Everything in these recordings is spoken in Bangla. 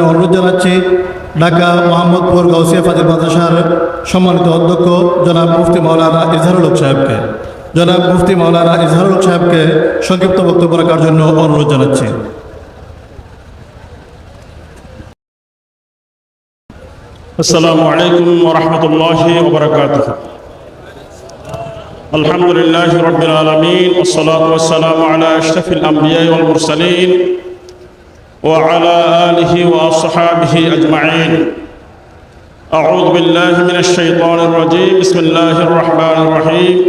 অনুরোধ জানাচ্ছি ঢাকা মোহাম্মদপুর গাউসিয়া ফাজিল মাদ্রাসার সম্মানিত অধ্যক্ষ জনাব মুফতি মৌলানা ইজহারুল হক সাহেবকে। জনাব মুফতি মৌলানা ইজহারুল হক সাহেবকে সংক্ষিপ্ত বক্তব্য রাখার জন্য অনুরোধ জানাচ্ছি। আসসালামু আলাইকুম রহমতুল্লাহ ওবরাকাত আলহামদুলিল্লাহ রবিল আলমিন ওসলাত ওসালাম আলা আশরাফিল আম্বিয়া ওয়াল মুরসালিন। وعلى آله وأصحابه أجمعين أعوذ بالله من الشيطان الرجيم بسم الله الرحمن الرحيم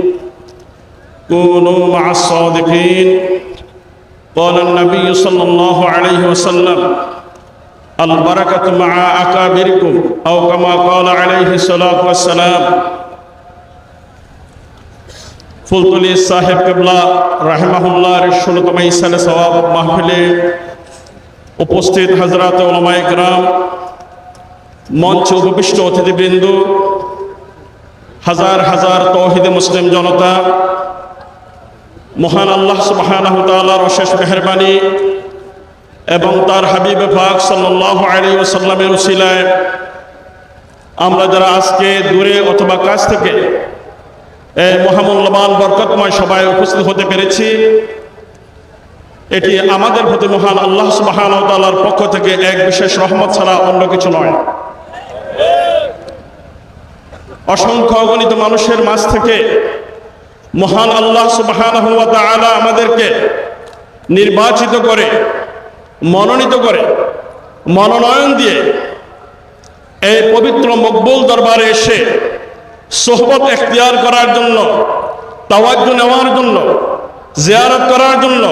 كونوا مع الصادقين قال النبي صلى الله عليه وسلم البركة مع أكابركم أو كما قال عليه الصلاة والسلام ফুলতলি সাহেব কেবলা রাহেমাহুল্লাহর ষোলতম ইসালে সওয়াব মাহফিলে উপস্থিত হজরত ওলামাই গ্রাম মঞ্চে উপবিষ্ট অতিথিবৃন্দ, হাজার হাজার তৌহিদে মুসলিম জনতা, মহান আল্লাহ তাআলার অশেষ মেহরবানি এবং তার হাবিব পাক সাল্লাহ আলী ওসাল্লামের উসিলায় আমরা যারা আজকে দূরে অথবা কাছ থেকে মহামূল্যবান বরকতময় সবাই উপস্থিত হতে পেরেছি এটি আমাদের প্রতি মহান আল্লাহ সুবাহান তাল্লার পক্ষ থেকে এক বিশেষ রহমত ছাড়া অন্য কিছু নয়। অসংখ্য অগণিত মানুষের মাঝ থেকে মহান আল্লাহ সুবাহান আমাদেরকে নির্বাচিত করে, মনোনীত করে, মনোনয়ন দিয়ে এই পবিত্র মকবুল দরবারে এসে সোহবত এখতিয়ার করার জন্য তাওয়াজ্য নেওয়ার জন্য, জিয়ারত করার জন্য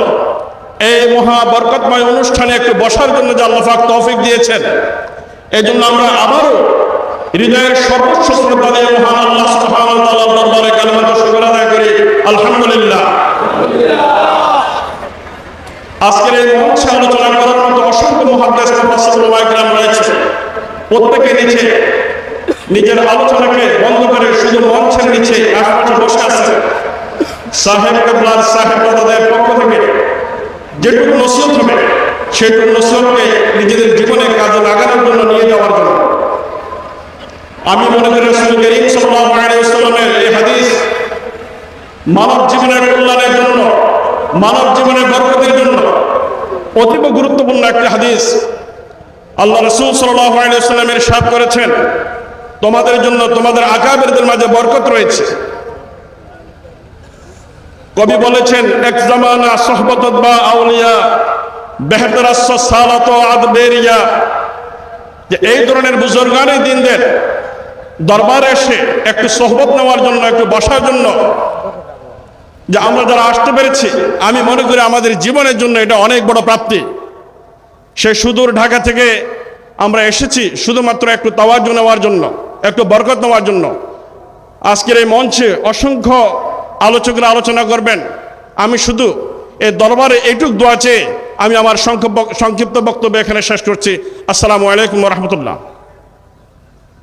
এই মহা বরকতময় অনুষ্ঠানে একটু বসার জন্য যে আল্লাহাক তৌফিক দিয়েছেন এই জন্য আমরা আবারও হৃদয়ের সর্বোচ্চ শ্রদ্ধা দিয়ে মহান আল্লাহ সুবহানাহু দরবারে কালিমাত শুকর আদায় করি। আলহামদুলিল্লাহ। আজকের এই মঞ্চে আলোচনা করার মতো অসংখ্য মহাদ্দেশ গ্রাম রয়েছে। প্রত্যেকে নিচে নিজের আলোচনাকে বন্ধ করে শুধু মঞ্চের নিচে আশপাশে বসে আছে সাহেব কেবলার সাহেব পক্ষ থেকে যেটুকু নসিহত হবে, সেটুকু নসিহতকে নিজেদের জীবনে কাজে লাগানোর জন্য নিয়ে যাওয়ার জন্য। আমি মনে করি রসুল করিম ওয়াসাল্লামের এই হাদিস মানব জীবনের কল্যাণের জন্য, মানব জীবনের বরকতের জন্য অতীব গুরুত্বপূর্ণ একটি হাদিস। আল্লাহ রসুল সাল্লামের সাপ করেছেন, তোমাদের জন্য তোমাদের আকাবেরদের মাঝে বরকত রয়েছে। কবি বলেছেন, এক জামানা সহবত বা আউলিয়া বেহতরাস সালাত আদ বেরিয়া যে এই ধরনের বুজুর্গানের দিনদের দরবারে এসে একটু সহবত নেওয়ার জন্য, একটু বসার জন্য, যে আমরা যারা আসতে পেরেছি, আমি মনে করি আমাদের জীবনের জন্য এটা অনেক বড় প্রাপ্তি। সে সুদূর ঢাকা থেকে আমরা এসেছি শুধুমাত্র একটু তাওয়াজ নেওয়ার জন্য, একটু বরকত নেওয়ার জন্য। আজকের এই মঞ্চে অসংখ্য আলোচকরা আলোচনা করবেন। আমি শুধু এ দরবারে এইটুক দোয়া চেয়ে আমি আমার সংক্ষিপ্ত বক্তব্য এখানে শেষ করছি। আসসালামু আলাইকুম রহমতুল্লাহ।